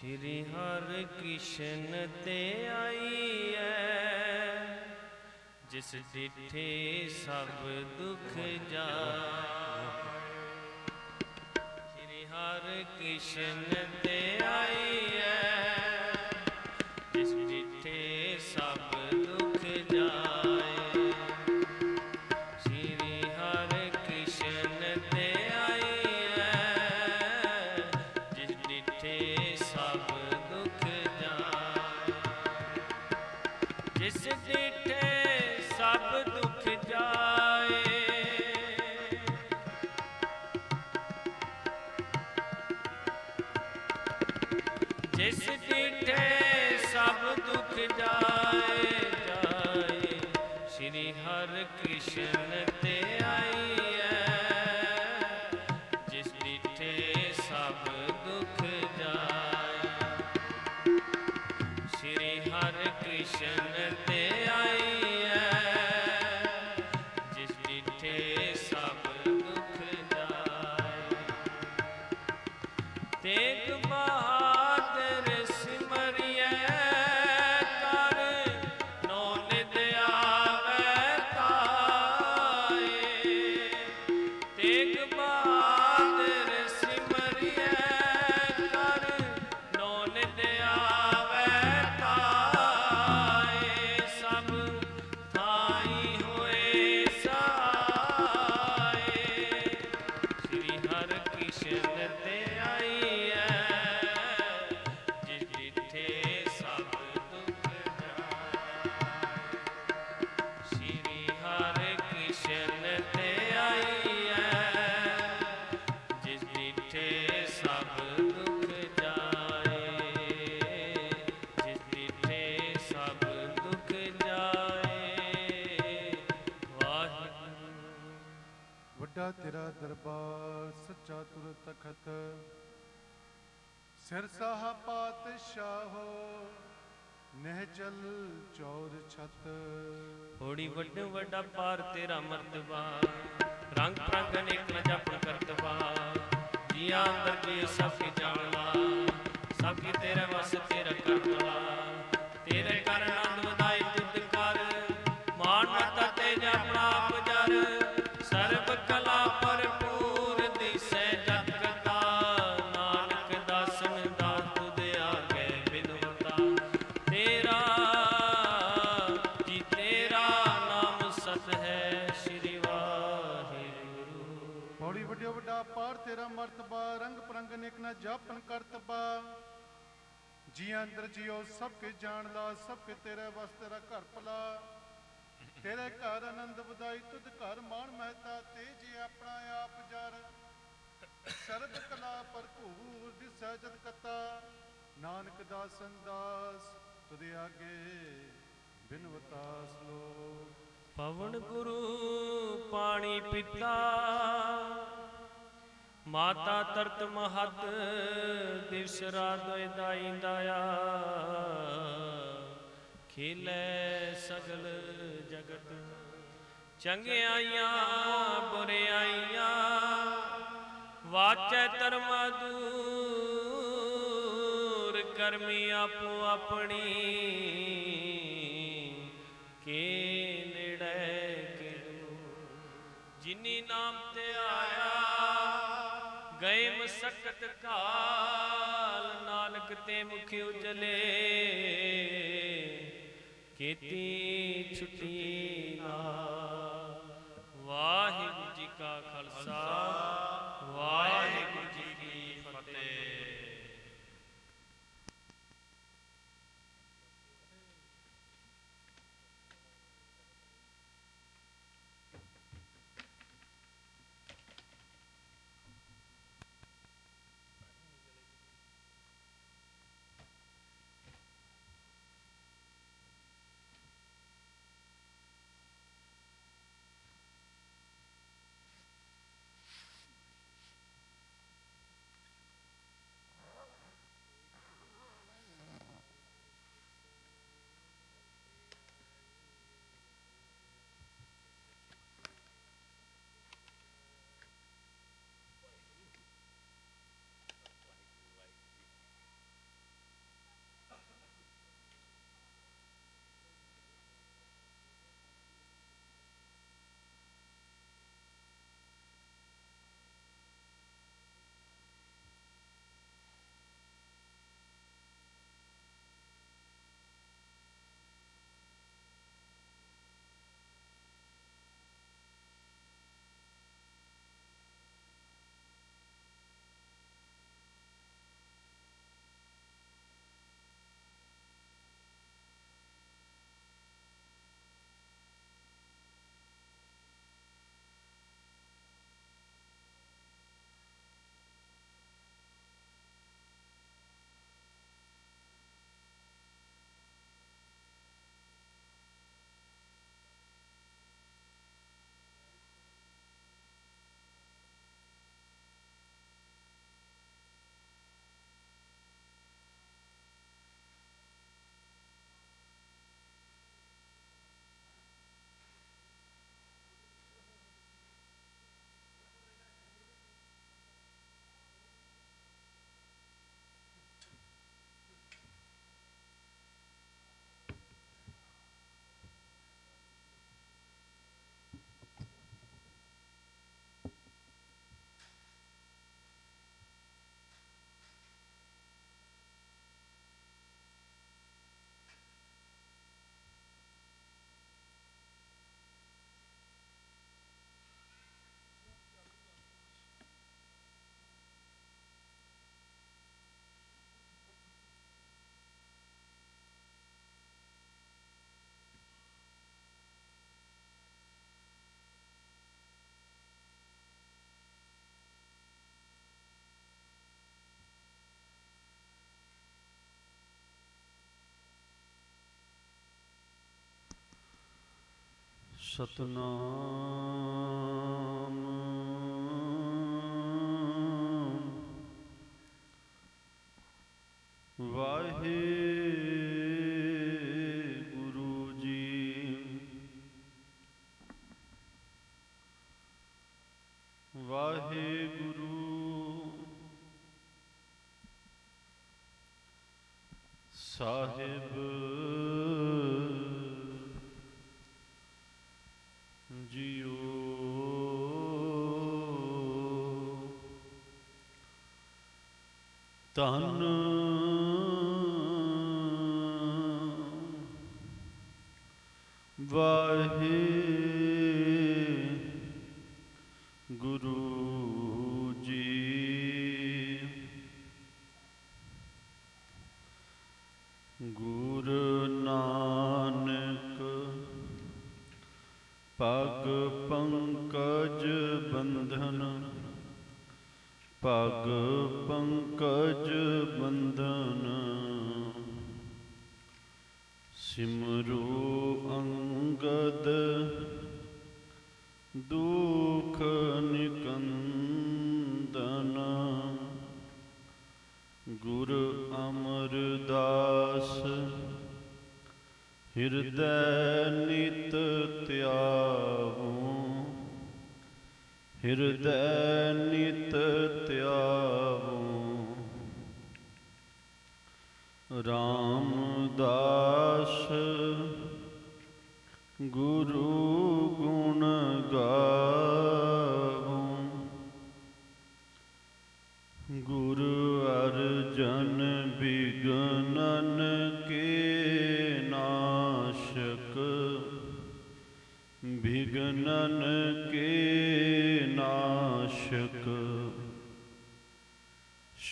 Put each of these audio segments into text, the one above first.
ਸ਼੍ਰੀ ਹਰਿ ਕ੍ਰਿਸ਼ਨ ਤੇ ਆਈ ਐ। ਜਿਸ ਡਿਠੇ ਸਭ ਦੁਖ ਜਾਏ। ਸ਼੍ਰੀ ਹਰਿ ਕ੍ਰਿਸ਼ਨ ਤੇ ਆਈ ਐ ਜਿਸ ਡਿਠੇ ਸਭ ਦੁਖ ਜਾਏ ਜਾਏ ਸ਼੍ਰੀ ਹਰਿ ਕ੍ਰਿਸ਼ਨ ਸੱਚਾ ਤਖਤ ਸਿਰ ਪਾਤਸ਼ਾਹੋ ਨਹਿ ਚੌਰ ਛਤ। ਹੋੜੀ ਵੱਡ ਵੱਡਾ ਪਾਰ ਤੇਰਾ ਮਰਤਬਾ, ਰੰਗ ਰੰਗ ਅਨੇਕ ਨ ਜਪਨ ਕਰਤਬਾ, ਜੀਆਂ ਅੰਦਰ ਕੀ ਸਭ ਕੀ ਸਭ ਕੀ ਤੇਰੇ ਵਸ ਤੇਰਾ ਕਰਤਲਾ ਤੇਰੇ ਕਰ ਆਨੰਦ ਮਰਤਬਾ ਰੰਗ ਪ੍ਰੰਗ ਨਿਕ ਨ ਜਾਪਨ ਕਰਤਬਾ ਜੀ ਅੰਦਰ ਜਿਉ ਸਭ ਕੇ ਜਾਣਦਾ ਸਭ ਕੇ ਤੇਰੇ ਵਸ ਤੇਰਾ ਘਰ ਭਲਾ। ਤੇਰੇ ਘਰ ਆਨੰਦ ਵਧਾਈ, ਤੁਧ ਘਰ ਮਾਣ ਮਹਿਤਾ, ਤੇ ਜੀ ਆਪਣਾ ਆਪ ਜਰ। ਸਰਬ ਕਲਾ ਭਰਪੂਰ ਦਿਸੈ ਜਤ ਕਤਾ ਨਾਨਕ ਦਾਸਨ ਦਾਸ, ਤੁਧ ਆਗੇ ਬਿਨਵਤਾ ਸਲੋਕ ਪਵਨ ਗੁਰੂ ਪਾਣੀ ਪਿਤਾ। ਮਾਤਾ ਤਰਤ ਮਹਤ ਦਿਵਸ ਰਾਤ ਦੋਇ ਦਾਈ ਦਾਇਆ। ਖੇਲੇ ਸਗਲ ਜਗਤ ਚੰਗਿਆਈਆਂ ਬੁਰਿਆਈਆਂ ਵਾਚੈ ਧਰਮ ਦੂਰ, ਕਰਮੀ ਆਪੋ ਆਪਣੀ। ਕੇ ਨੇੜੇ ਕਿਰੋ ਜਿਨੀ ਨਾਮ ਗਏ ਮਸਕਤ ਕਾਲ ਨਾਨਕ ਤੇ ਮੁਖ ਉਜਲੇ। ਕੀਤੀ ਛੁੱਟੀ ਨਾਲ ਸਤਨਾਮ। ਤਨ ਵਾਹੇ ਗੁਰੂ ਜੀ। ਗੁਰ ਨਾਨਕ ਪਗ ਪੰਕਜ ਬੰਧਨ ਪਗ ਪੰਕਜ ਬੰਧਨ। ਸਿਮਰੂ ਅੰਗਦ ਦੁਖ ਨਿਕੰਦਨ। ਗੁਰ ਅਮਰਦਾਸ ਹਿਰਦੈ ਨਿਤ ਧਿਆਵੋ। ਹਿਰਦੈ ਨਿਤ ਧਿਆਵੋ। ਰਾਮਦਾਸ ਗੁਰੂ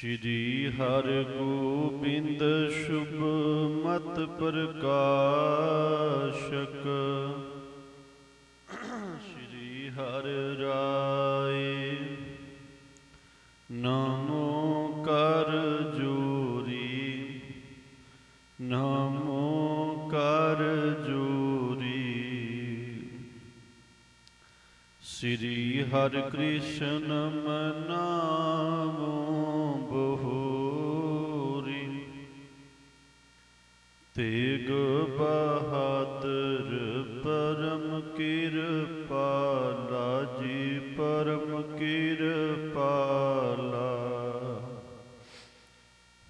ਸ਼੍ਰੀ ਹਰਿ ਗੋਬਿੰਦ ਸ਼ੁਭ ਮਤ ਪ੍ਰਕਾਸ਼ਕ। ਸ਼੍ਰੀ ਹਰਿ ਰਾਏ। ਨਮੋ ਕਰ ਜੋਰੀ। ਨਮੋ ਕਰ ਜੋਰੀ। ਸ੍ਰੀ ਹਰਿ ਕ੍ਰਿਸ਼ਨ ਮਨਾਮੋ ਤੇਗ ਬਹਾਦਰ ਪਰਮ ਕਿਰਪਾਲਾ ਜੀ ਪਰਮ ਕਿਰਪਾਲਾ।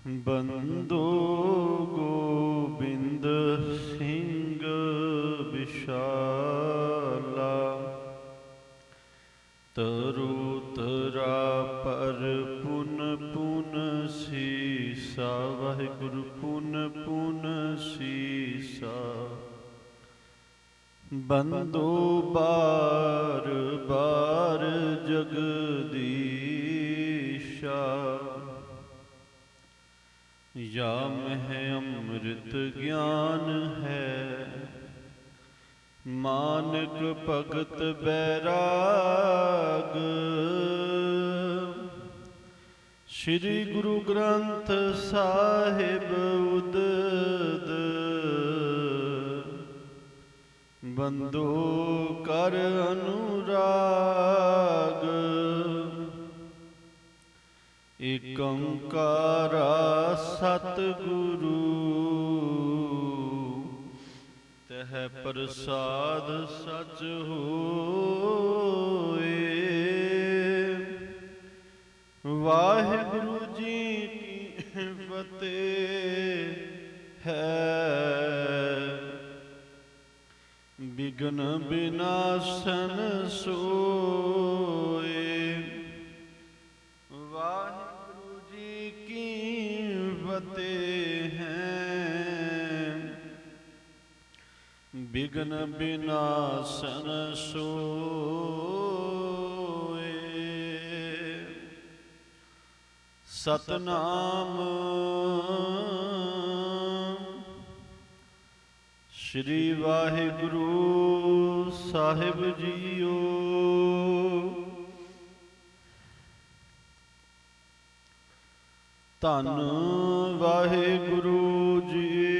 ਬੰਦੋ ਗੋਬਿੰਦ ਸਿੰਘ ਵਿਸ਼ਾਲਾ ਤਰੁ ਤਰਾ ਪਰ ਪੁਨ ਪੁਨ ਸੀਸਾ, ਵਾਹਿਗੁਰੂ ਬੰਦੋ ਬਾਰ ਬਾਰ ਜਗਦੀਸ਼ਾ। ਯਾ ਮਹਿ ਅੰਮ੍ਰਿਤ ਗਿਆਨ ਹੈ, ਮਾਨਕ ਭਗਤ ਬੈਰਾਗ। ਸ੍ਰੀ ਗੁਰੂ ਗ੍ਰੰਥ ਸਾਹਿਬ ਉਦਦ ਬੰਦੋ ਕਰ ਅਨੁਰਾਗ। ਏਕ ਓੰਕਾਰਾ ਸਤਿਗੁਰੂ। ਤਹ ਪ੍ਰਸਾਦ ਸਚ ਹੋਏ। ਵਾਹਿਗੁਰੂ ਜੀ ਕੀ ਫਤਿਹ ਹੈ। ਬਿਗਨ ਬਿਨਾਸ਼ਨ ਸੋਏ। ਵਾਹਿਗੁਰੂ ਜੀ ਕੀ ਫਤਿਹ ਹੈ। ਬਿਗਨ ਬਿਨਾਸ਼ਨ ਸੋਏ। ਸਤਨਾਮ ਸ੍ਰੀ ਵਾਹਿਗੁਰੂ ਸਾਹਿਬ ਜੀਓ। ਧੰਨ ਵਾਹਿਗੁਰੂ ਜੀ।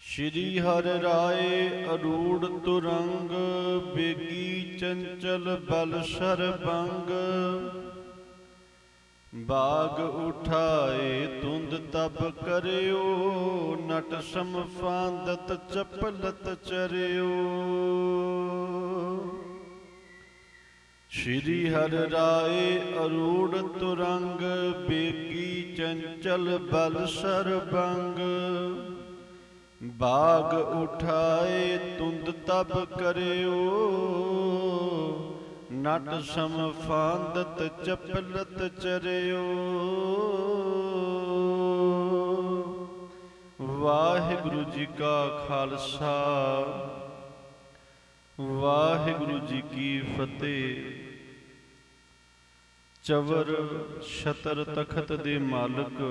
ਸ਼੍ਰੀ ਹਰ ਰਾਏ ਅਰੂੜ ਤੁਰੰਗ, ਬੇਗੀ ਚੰਚਲ ਬਲ ਸਰਬੰਗ। ਬਾਗ ਉਠਾਏ ਤੁੰਦ ਤਬ ਕਰਿਓ, ਨਟ ਸਮਫਾਂਦਤ ਚਪਲਤ ਚਰਿਓ। ਸ਼੍ਰੀ ਹਰ ਰਾਏ ਅਰੂੜ ਤੁਰੰਗ ਬੇਕੀ ਚੰਚਲ ਬਲ ਸਰਬੰਗ। ਬਾਗ ਉਠਾਏ ਤੁੰਦ ਤਬ ਕਰਿਓ ਨਟ ਸਮਫਾਂਦਤ ਚਪਲਤ ਚਰਿਓ। ਵਾਹਿਗੁਰੂ ਜੀ ਕਾ ਖਾਲਸਾ, ਵਾਹਿਗੁਰੂ ਜੀ ਕੀ ਫਤਿਹ। ਚਵਰ ਛਤਰ ਤਖਤ ਦੇ ਮਾਲਕ